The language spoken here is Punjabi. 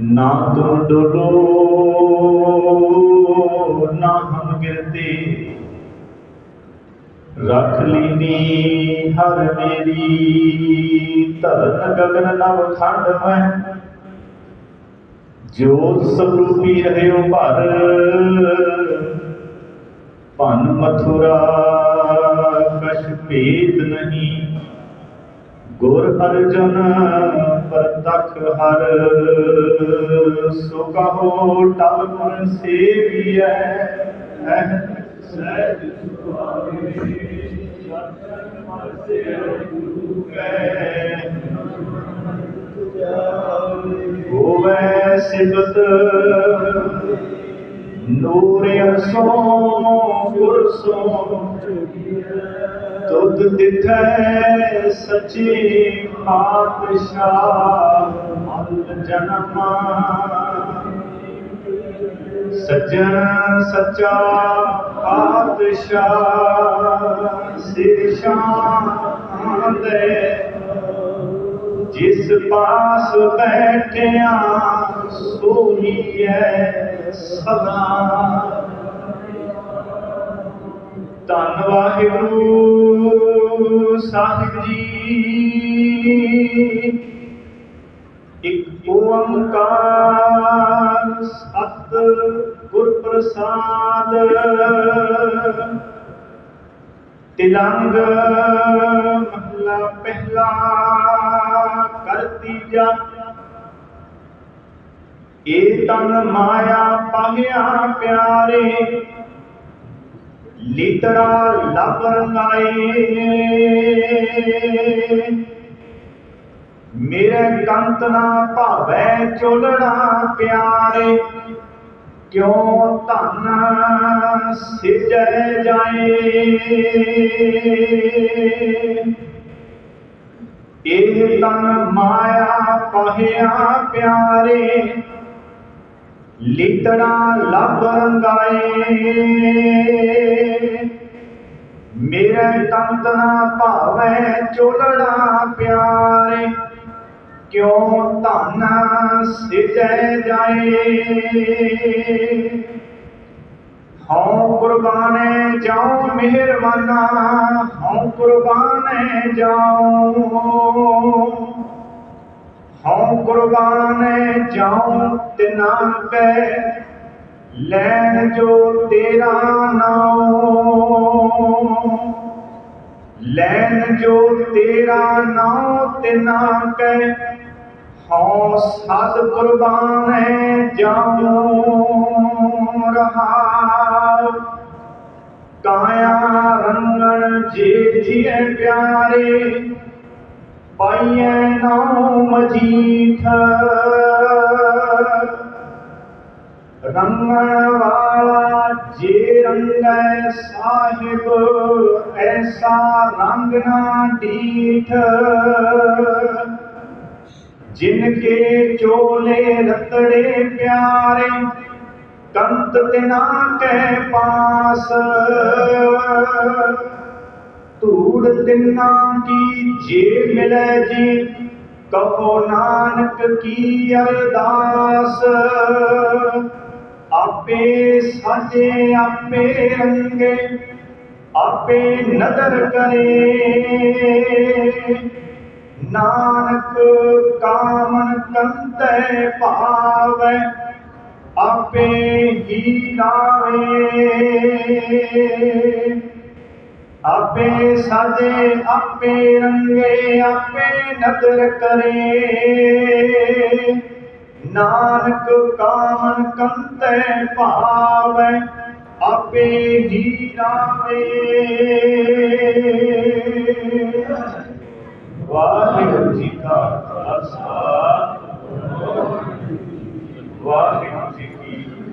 ਨਾ ਤੁਮ ਡੋਲੋ ਨਾ ਹਮ ਗਿਰਤੇ ਰੱਖ ਲੀਨੀ ਹਰ ਮੇਰੀ, ਧਰਨ ਗਗਨ ਨਵ ਖੰਡ ਮੈਂ। ਜੋਤ ਸਰੂਪੀ ਰਹਿਓ ਭਰ, ਭਨ ਮਥੁਰਾ। ਕਛ ਭੇਦ ਨਹੀਂ। ਗੁਰ ਅਰਜਨ ਪ੍ਰਤਖ ਹਰ। ਸੋ ਕਹੋ ਟਲ ਮਨ ਸੇਵੀਐ। ਸਹਿਜ ਸੁਭਾਵੇ ਸਤਿ ਮਨ ਸੇਵ ਗੁਰੂ ਕੈ ਹੋਵੇ ਸਿਬਤ ਨੂਰ ਅਸੋ ਗੁਰ ਸੋ ਤੁਧ ਦਿਥੈ ਸਚੀ ਪਾਤਸ਼ਾਹ, ਮਲ ਜਨਮ। ਸੱਜਣ ਸੱਚਾ ਪਾਤਸ਼ਾਹ, ਸਿਰ ਦੇ ਜਿਸ ਪਾਸ ਬੈਠਿਆ ਸੋਹੀ ਹੈ ਸਦਾ ਧੰਨ ਵਾਹਿਗੁਰੂ ਸਾਹਿਬ ਜੀ। ਇੱਕ ਓੰਕਾਰ ਸਤ ਗੁਰ ਪ੍ਰਸਾਦ ਤਿਲੰਗ ਮਹਲਾ ਪਹਿਲਾ ਕਰਤੀ ਜਾ ਏ ਤਨ ਮਾਇਆ ਪਾਹਿਆ ਪਿਆਰੇ, ਲਿਤੜਾ ਲਬ ਰੰਗਾਏ ਮੇਰੇ ਕੰਤ ਨਾ ਭਾਵੈ ਚੋਲੜਾ ਪਿਆਰੇ, ਕਿਉ ਧਨ ਸਿਜੈ ਜਾਏ। ਇਹ ਤਨ ਮਾਇਆ ਪਾਹਿਆ ਪਿਆਰੇ ਲਿਤੜਾ ਲੱਭ ਰੰਗਾਏ। ਮੇਰੇ ਤੰਤ ਨਾ ਚੋਲਣਾ ਚੋਲੜਾ ਪਿਆਰੇ। ਕਿਉ ਧਨ ਸਿਜੈ ਜਾਏ। ਹਉ ਕੁਰਬਾਨੇ ਜਾਉ ਮਿਹਰਬਾਨਾ, ਹਉ ਕੁਰਬਾਨੇ ਜਾਉ। ਹਉ ਕੁਰਬਾਨੇ ਜਾਉ ਤਿਨਾ ਕੈ ਲੈਣ ਜੋ ਤੇਰਾ ਨਾਉ ਲੈਣ ਜੋ ਤੇਰਾ ਨਾਉ ਤਿਨਾ ਕੈ ਹਉ ਸਦ ਕੁਰਬਾਨੇ ਜਾਉ ਰਹਾਉ ਕਾਇਆ ਰੰਗਣ ਜੇ ਜੀਏ ਪਿਆਰੇ ਪਾਈਐ ਨਾਉ ਮਜੀਠ ਰੰਗਣ ਵਾਲਾ ਜੇ ਰੰਗੈ ਸਾਹਿਬ, ਐਸਾ ਰੰਗ ਨਾ ਡੀਠ ਜਿਨ ਕੇ ਚੋਲੇ ਰਤੜੇ ਪਿਆਰੇ, ਕੰਤ ਤਿਨਾ ਕੈ ਪਾਸ। ਧੂੜ ਤਿਨਾ ਕੀ ਜੇ ਮਿਲੈ ਜੀ, ਕਹੋ ਨਾਨਕ ਕੀ ਅਰਦਾਸ? ਆਪੇ ਸਾਜੇ ਆਪੇ ਰੰਗੇ, ਆਪੇ ਨਦਰ ਕਰੇ। ਨਾਨਕ ਕਾਮਨ ਕੰਤੈ ਭਾਵੈ, ਆਪੇ ਹੀ ਲਾਵੇ ਆਪੇ ਸਾਜੇ ਆਪੇ ਰੰਗੇ ਆਪੇ ਨਦਰ ਕਰੇ। ਨਾਨਕ ਕਾਮਨ ਕੰਤੈ ਭਾਵੈ ਆਪੇ ਹੀ ਲਾਵੇ